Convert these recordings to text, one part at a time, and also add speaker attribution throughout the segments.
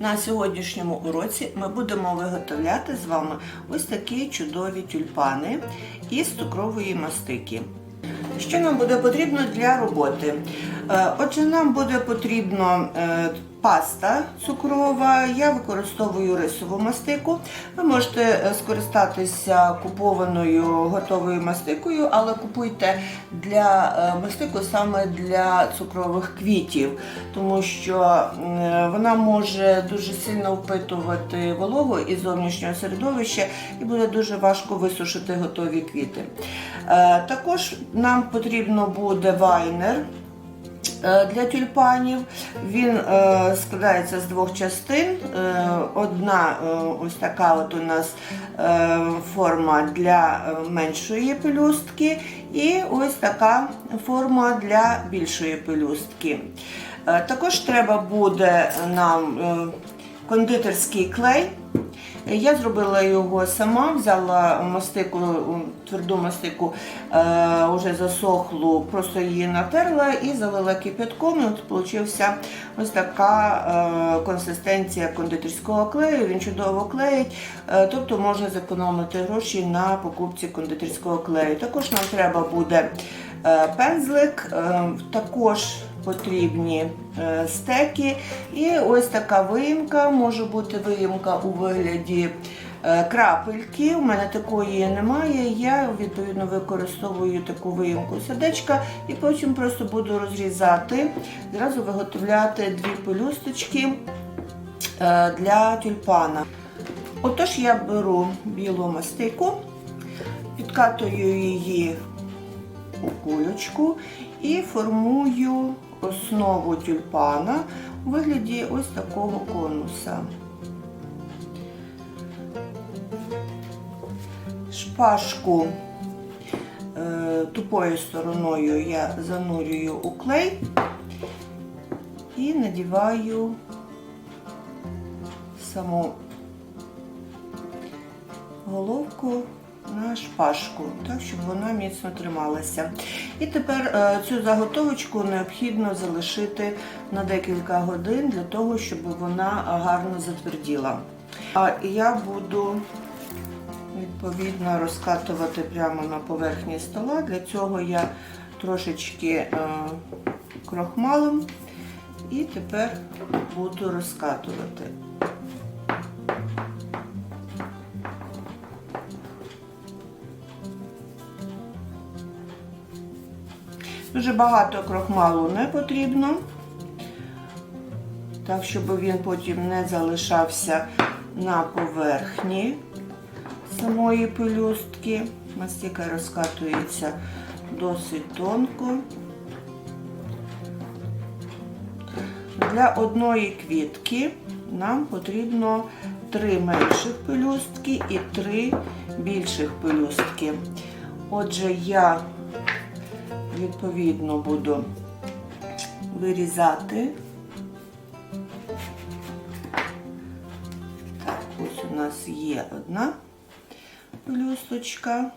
Speaker 1: На сьогоднішньому уроці ми будемо виготовляти з вами ось такі чудові тюльпани із цукрової мастики. Що нам буде потрібно для роботи? Е, Отже, нам буде потрібно е, паста цукрова. Я використовую рисову мастику. Ви можете е, скористатися купованою готовою мастикою, але купуйте для е, мастику саме для цукрових квітів, тому що е, вона може дуже сильно впитувати вологу із зовнішнього середовища і буде дуже важко висушити готові квіти. Також нам потрібно буде вайнер для тюльпанів. Він е, складається з двох частин. Е, одна е, ось така от у нас е, форма для е, меншої пелюстки, і ось така форма для більшої пелюстки. Е, також треба буде нам е, кондитерський клей. Я зробила його сама, взяла мастику, тверду мастику, е, вже засохлу, просто її натерла і залила кипятком. І от получився ось така е, консистенція кондитерського клею. Він чудово клеїть, е, тобто можна зекономити гроші на покупці кондитерського клею. Також нам треба буде е, пензлик, е, також потрібні е, стеки. І ось така виїмка, може бути виїмка у вигляді е, крапельки. У мене такої немає. Я відповідно використовую таку виїмку сердечка і потім просто буду розрізати, зразу виготовляти дві пелюсточки е, для тюльпана. Отож, я беру білу мастику, підкатую її у кулечку і формую основу тюльпана у вигляді ось такого конуса. Шпажку е, тупою стороною я занурюю у клей і надіваю саму головку на шпажку, так, щоб вона міцно трималася. І тепер е, цю заготовочку необхідно залишити на декілька годин для того, щоб вона гарно затверділа. А я буду відповідно розкатувати прямо на поверхні стола. Для цього я трошечки е, крохмалом і тепер буду розкатувати. Дуже багато крохмалу не потрібно, так, щоб він потім не залишався на поверхні самої пелюстки. Мастика розкатується досить тонко. Для одної квітки нам потрібно три менших пелюстки і три більших пелюстки. Отже, я відповідно буду вирізати. Так, ось у нас є одна пелюсточка.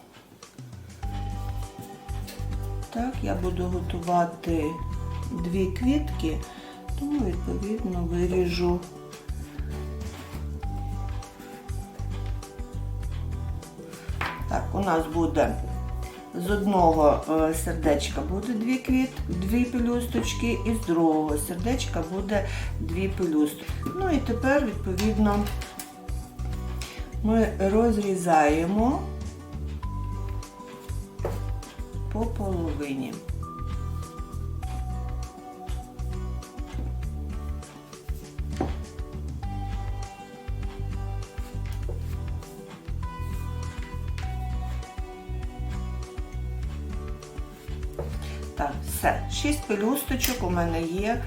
Speaker 1: Так, я буду готувати дві квітки, тому відповідно виріжу Так, у нас буде з одного е, сердечка буде дві квіт, дві пелюсточки, і з другого сердечка буде дві пелюсточки. Ну і тепер, відповідно, ми розрізаємо по половині. 6 пелюсточок у мене є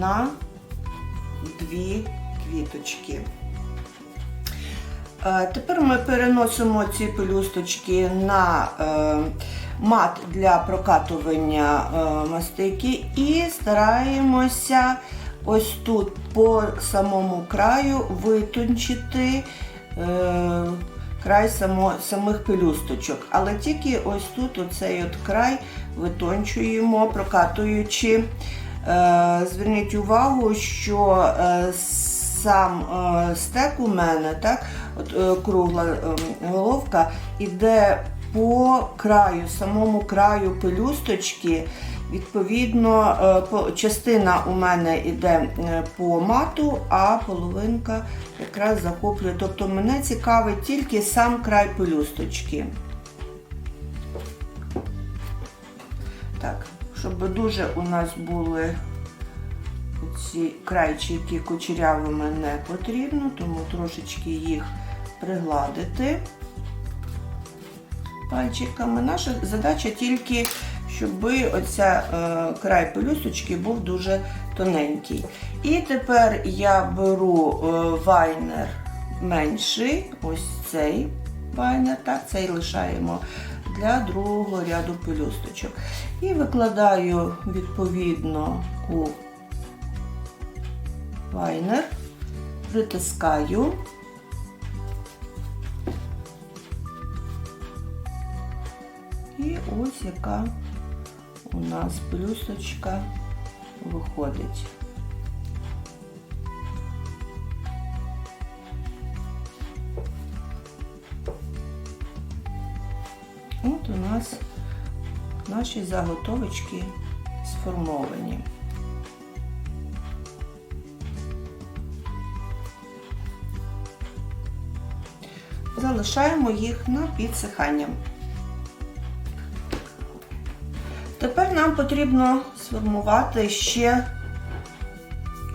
Speaker 1: на дві квіточки. Е, тепер ми переносимо ці пелюсточки на е, мат для прокатування е, мастики і стараємося ось тут по самому краю витончити край само, самих пелюсточок. Але тільки ось тут оцей от край витончуємо, прокатуючи. Е, Зверніть увагу, що е, сам е, стек у мене, так, от, кругла головка, іде по краю, самому краю пелюсточки. Відповідно, частина у мене йде по мату, а половинка якраз захоплює. Тобто мене цікавить тільки сам край пелюсточки. Так, щоб дуже у нас були ці крайчики кучерявими не потрібно, тому трошечки їх пригладити пальчиками. Наша задача тільки, щоб оця е, край пелюсточки був дуже тоненький. І тепер я беру е, вайнер менший, ось цей вайнер, так, цей лишаємо для другого ряду пелюсточок. І викладаю відповідно у вайнер, притискаю. І ось яка у нас плюсочка виходить. Нас наші заготовочки сформовані. Залишаємо їх на підсихання. Тепер нам потрібно сформувати ще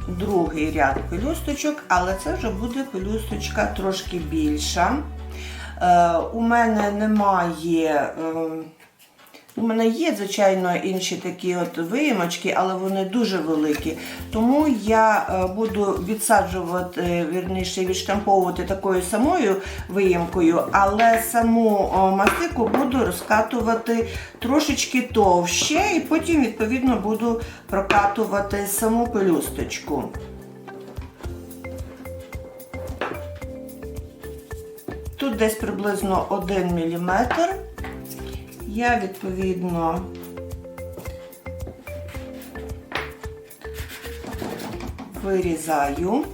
Speaker 1: другий ряд пелюсточок, але це вже буде пелюсточка трошки більша. Е, у мене немає. Е, у мене є, звичайно, інші такі от виємочки, але вони дуже великі. Тому я е, буду відсаджувати, е, вірніше, відштамповувати такою самою виємкою, але саму мастику буду розкатувати трошечки товще, і потім, відповідно, буду прокатувати саму пелюсточку. Тут десь приблизно 1 мм. Я відповідно вирізаю.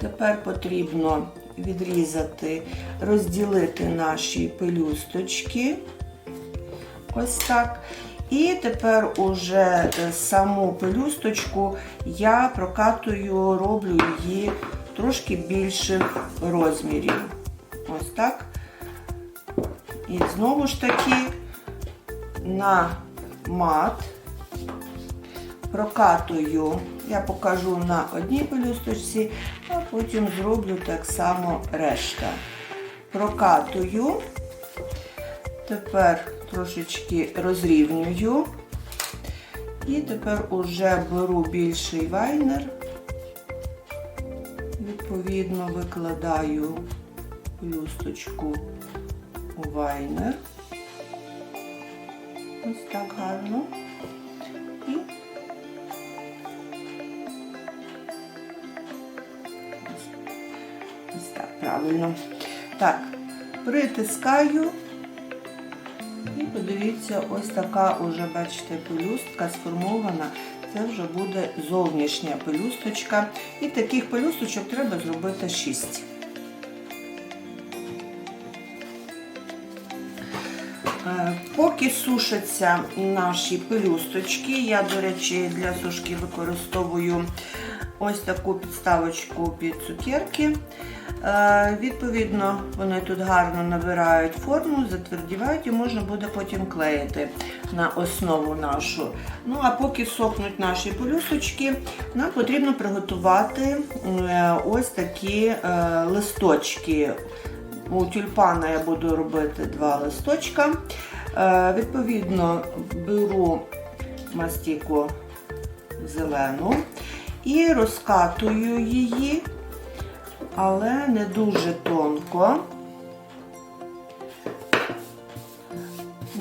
Speaker 1: Тепер потрібно відрізати, розділити наші пелюсточки. Ось так. І тепер уже саму пелюсточку я прокатую, роблю її трошки більших розмірів. Ось так. І знову ж таки на мат прокатую, я покажу на одній пелюсточці, а потім зроблю так само решта. Прокатую, тепер трошечки розрівнюю. І тепер уже беру більший вайнер, відповідно викладаю пелюсточку у вайнер. Ось так гарно. І ось так, правильно. Так, притискаю. І подивіться, ось така уже, бачите, пелюстка сформована. Це вже буде зовнішня пелюсточка. І таких пелюсточок треба зробити 6. Е, Поки сушаться наші пелюсточки, я, до речі, для сушки використовую ось таку підставочку під цукерки. Е, Відповідно, вони тут гарно набирають форму, затвердівають і можна буде потім клеїти на основу нашу. Ну, а поки сохнуть наші пелюсточки, нам потрібно приготувати е, ось такі е, листочки. У тюльпана я буду робити два листочка. Відповідно, беру мастіку зелену і розкатую її, але не дуже тонко.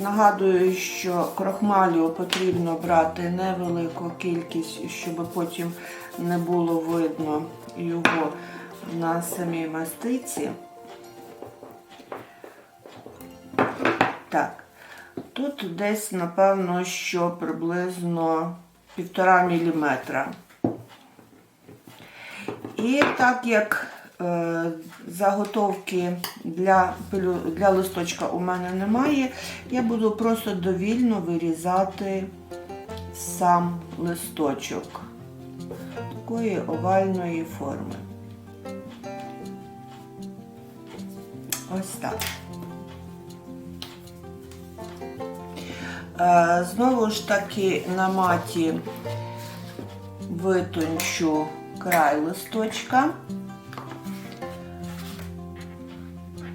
Speaker 1: Нагадую, що крохмалю потрібно брати невелику кількість, щоб потім не було видно його на самій мастиці. Так, тут десь, напевно, що приблизно 1,5 мм. І так як е, заготовки для, для листочка у мене немає, я буду просто довільно вирізати сам листочок такої овальної форми. Ось так. Е, Знову ж таки на маті витончу край листочка.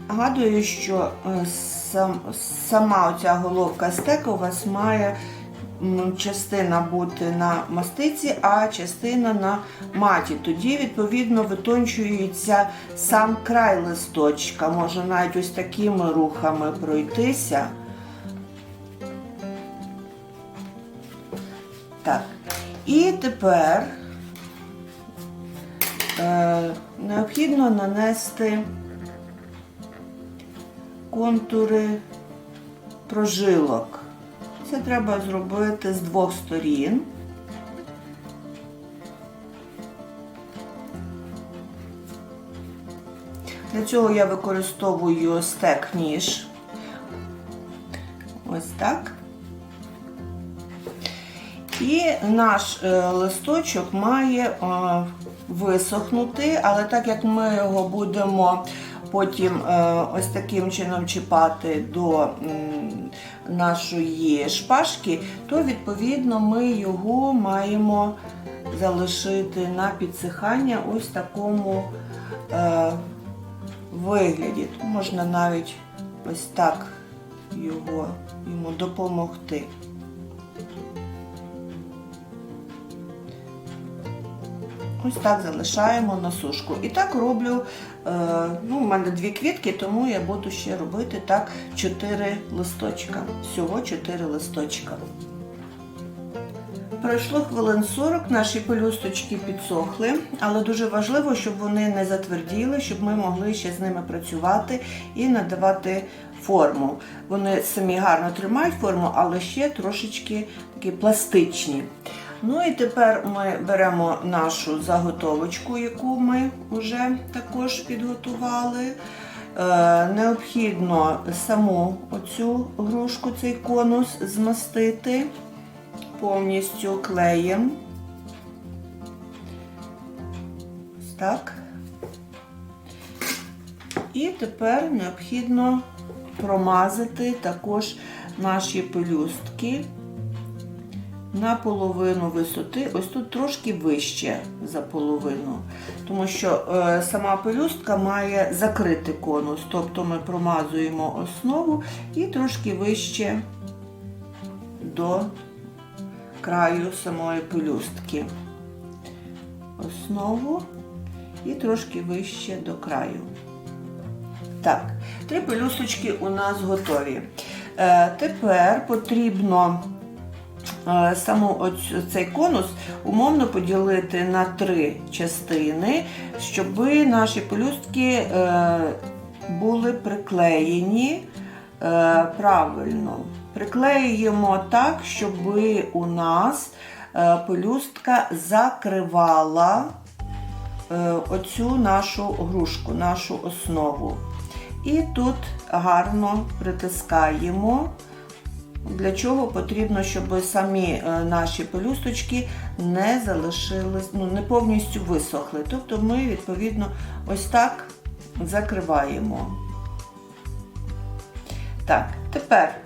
Speaker 1: Нагадую, що е, сам, сама оця головка стека у вас має частина бути на мастиці, а частина на маті. Тоді, відповідно, витончується сам край листочка. Можна навіть ось такими рухами пройтися. Так. І тепер необхідно нанести контури прожилок. Це треба зробити з двох сторін. Для цього я використовую стек ніж. Ось так. І наш е, листочок має е, висохнути, але так як ми його будемо потім е, ось таким чином чіпати до нашої шпажки, то відповідно ми його маємо залишити на підсихання ось такому е, вигляді. Можна навіть ось так його йому допомогти. Ось так залишаємо на сушку. І так роблю, е, ну, у мене дві квітки, тому я буду ще робити так 4 листочка. Всього 4 листочка. Пройшло хвилин 40, наші пелюсточки підсохли, але дуже важливо, щоб вони не затверділи, щоб ми могли ще з ними працювати і надавати форму. Вони самі гарно тримають форму, але ще трошечки такі пластичні. Ну і тепер ми беремо нашу заготовочку, яку ми вже також підготували. Е, необхідно саму оцю грушку, цей конус змастити повністю клеєм. Так. І тепер необхідно промазати також наші пелюстки на половину висоти, ось тут трошки вище за половину, тому що е, сама пелюстка має закрити конус, тобто ми промазуємо основу і трошки вище до краю самої пелюстки. Основу і трошки вище до краю. Так, три пелюсточки у нас готові. Е, тепер потрібно саму цей конус умовно поділити на три частини, щоб наші пелюстки е, були приклеєні е, правильно. Приклеюємо так, щоб у нас е, пелюстка закривала е, оцю нашу грушку, нашу основу. І тут гарно притискаємо. Для чого потрібно, щоб самі е, наші пелюсточки не залишились, ну, не повністю висохли. Тобто ми, відповідно, ось так закриваємо. Так, тепер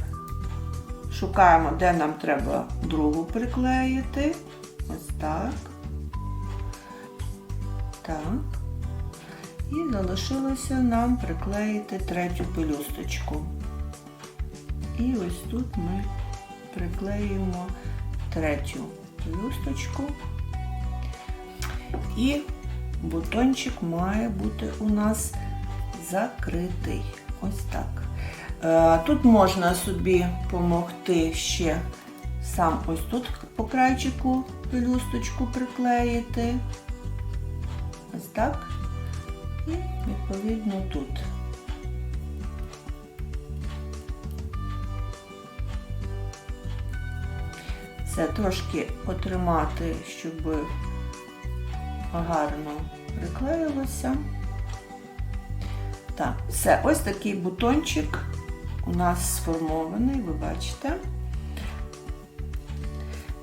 Speaker 1: шукаємо, де нам треба другу приклеїти. Ось так. Так. І залишилося нам приклеїти третю пелюсточку. І ось тут ми приклеїмо третю пелюсточку. І бутончик має бути у нас закритий. Ось так. Е, Тут можна собі допомогти ще сам ось тут по крайчику пелюсточку приклеїти. Ось так. І відповідно тут. Все трошки потримати, щоб гарно приклеїлося. Так, все, ось такий бутончик у нас сформований, ви бачите.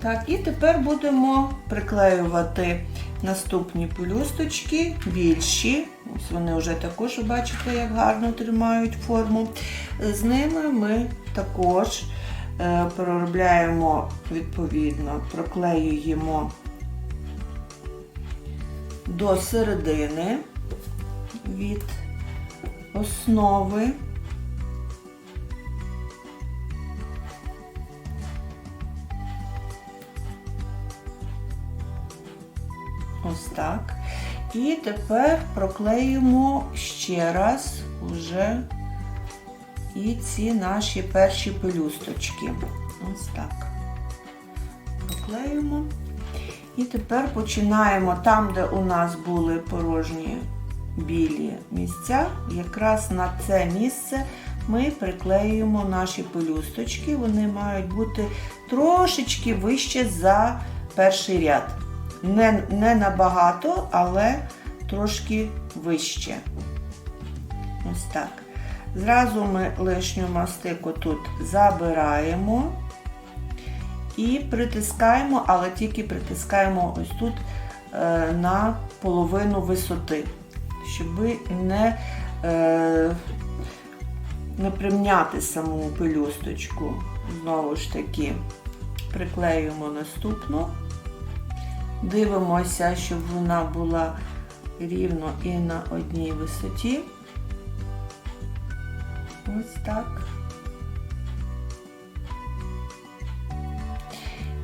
Speaker 1: Так, і тепер будемо приклеювати наступні пелюсточки, більші. Ось вони вже також, ви бачите, як гарно тримають форму. З ними ми також проробляємо відповідно, проклеюємо до середини від основи. Ось так. І тепер проклеїмо ще раз уже і ці наші перші пелюсточки. Ось так. Проклеїмо. І тепер починаємо там, де у нас були порожні білі місця, якраз на це місце ми приклеюємо наші пелюсточки. Вони мають бути трошечки вище за перший ряд. Не, не набагато, але трошки вище. Ось так. Зразу ми лишню мастику тут забираємо і притискаємо, але тільки притискаємо ось тут е, на половину висоти, щоб не, е, не примняти саму пелюсточку. Знову ж таки, приклеюємо наступну. Дивимося, щоб вона була рівно і на одній висоті. Ось так.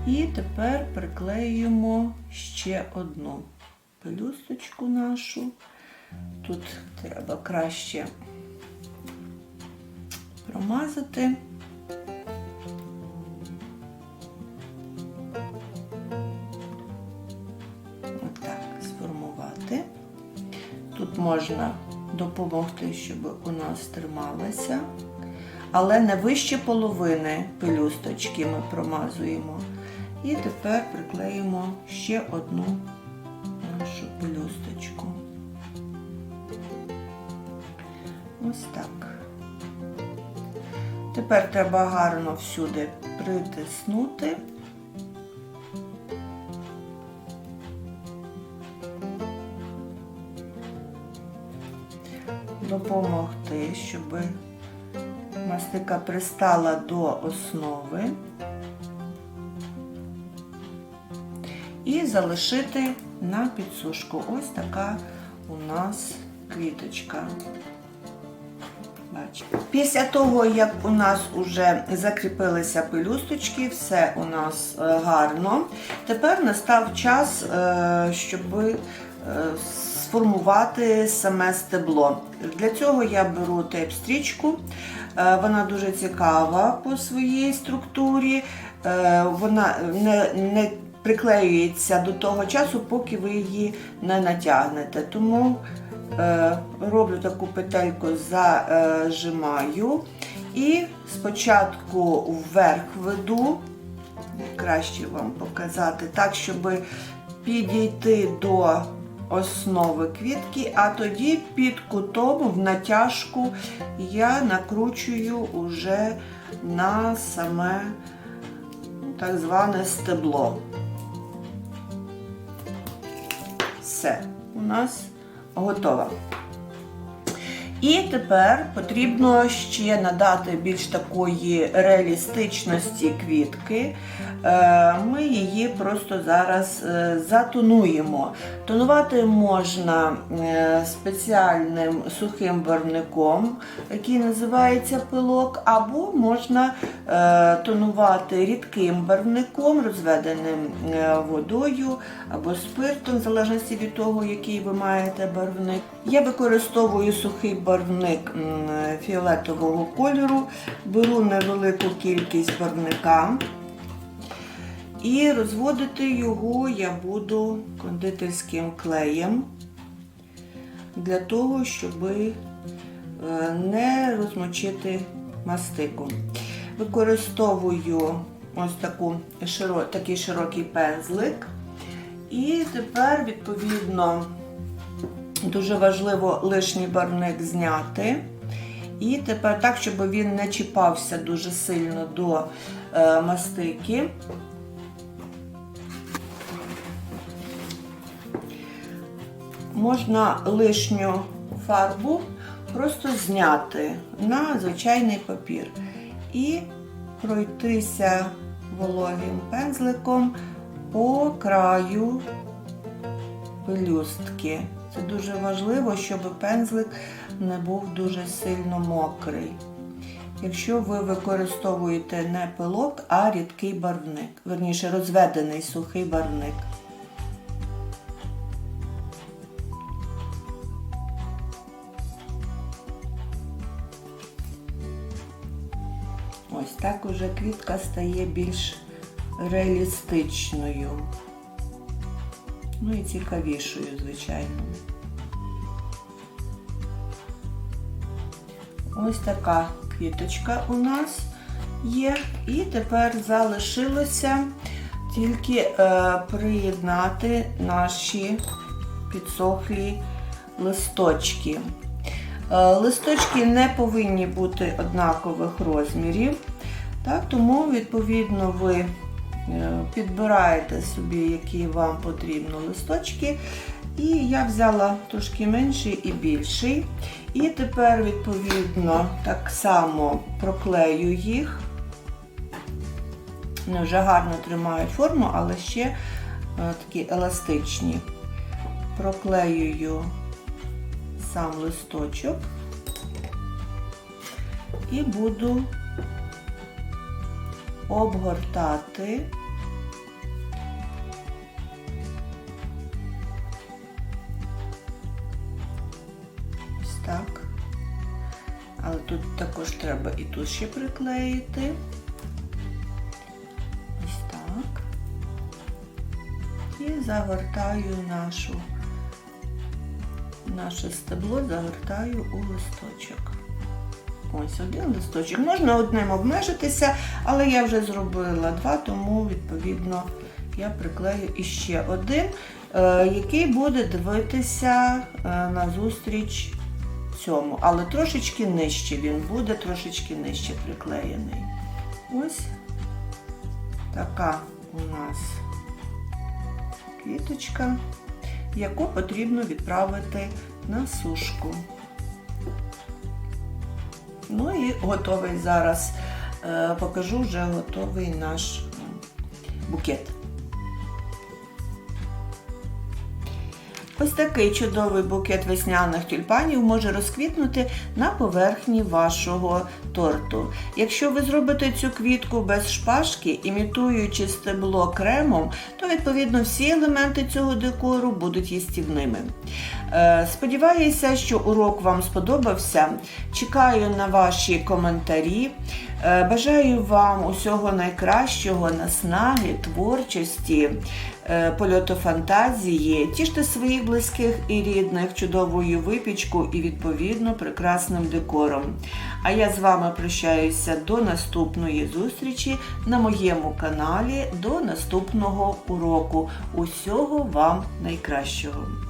Speaker 1: І тепер приклеюємо ще одну пелюсточку нашу. Тут треба краще промазати. Отак, сформувати. Тут можна допомогти, щоб у нас трималася, але не вище половини пелюсточки ми промазуємо. І тепер приклеїмо ще одну нашу пелюсточку. Ось так. Тепер треба гарно всюди притиснути. Допомогти, щоб мастика пристала до основи. І залишити на підсушку. Ось така у нас квіточка. Після того, як у нас вже закріпилися пелюсточки, все у нас е, гарно. Тепер настав час, е, щоб е, сформувати саме стебло. Для цього я беру тейп-стрічку. Вона дуже цікава по своїй структурі. Вона не, не приклеюється до того часу, поки ви її не натягнете. Тому е, роблю таку петельку, зажимаю і спочатку вверх веду, краще вам показати, так, щоб підійти до основи квітки, а тоді під кутом в натяжку я накручую уже на саме так зване стебло. Все, у нас готово. І тепер потрібно ще надати більш такої реалістичності квітки. Е, Ми її просто зараз е, затонуємо. Тонувати можна е, спеціальним сухим барвником, який називається пилок, або можна тонувати рідким барвником, розведеним водою або спиртом, в залежності від того, який ви маєте барвник. Я використовую сухий барвник фіолетового кольору, беру невелику кількість барвника. І розводити його я буду кондитерським клеєм для того, щоб не розмочити мастику. Використовую ось таку, такий широкий пензлик. І тепер, відповідно, дуже важливо лишній барвник зняти. І тепер так, щоб він не чіпався дуже сильно до е, мастики. Можна лишню фарбу просто зняти на звичайний папір і пройтися вологим пензликом по краю пелюстки. Це дуже важливо, щоб пензлик не був дуже сильно мокрий. Якщо ви використовуєте не пилок, а рідкий барвник, верніше розведений сухий барвник. Ось так уже квітка стає більш реалістичною. Ну і цікавішою, звичайно. Ось така квіточка у нас є. І тепер залишилося тільки е, приєднати наші підсохлі листочки. Е, листочки не повинні бути однакових розмірів, так, тому, відповідно, ви підбираєте собі, які вам потрібно листочки. І я взяла трошки менший і більший. І тепер, відповідно, так само проклею їх. Вони вже гарно тримають форму, але ще е, такі еластичні. Проклеюю сам листочок і буду обгортати ось так. Але тут також треба і тут ще приклеїти. Ось так. І загортаю нашу наше стебло загортаю у листочок. Ось один листочок. Можна одним обмежитися, але я вже зробила два, тому, відповідно, я приклею іще один, е, який буде дивитися е, назустріч цьому. Але трошечки нижче він буде, трошечки нижче приклеєний. Ось така у нас квіточка яку потрібно відправити на сушку. Ну і готовий зараз е, покажу вже готовий наш букет. Ось такий чудовий букет весняних тюльпанів може розквітнути на поверхні вашого торту. Якщо ви зробите цю квітку без шпажки, імітуючи стебло кремом, то відповідно всі елементи цього декору будуть їстівними. Е, Сподіваюся, що урок вам сподобався. Чекаю на ваші коментарі. Е, Бажаю вам усього найкращого, наснаги, творчості, е, польоту фантазії. Тіште своїх близьких і рідних чудовою випічку і, відповідно, прекрасним декором. А я з вами прощаюся до наступної зустрічі на моєму каналі, до наступного уроку. Усього вам найкращого!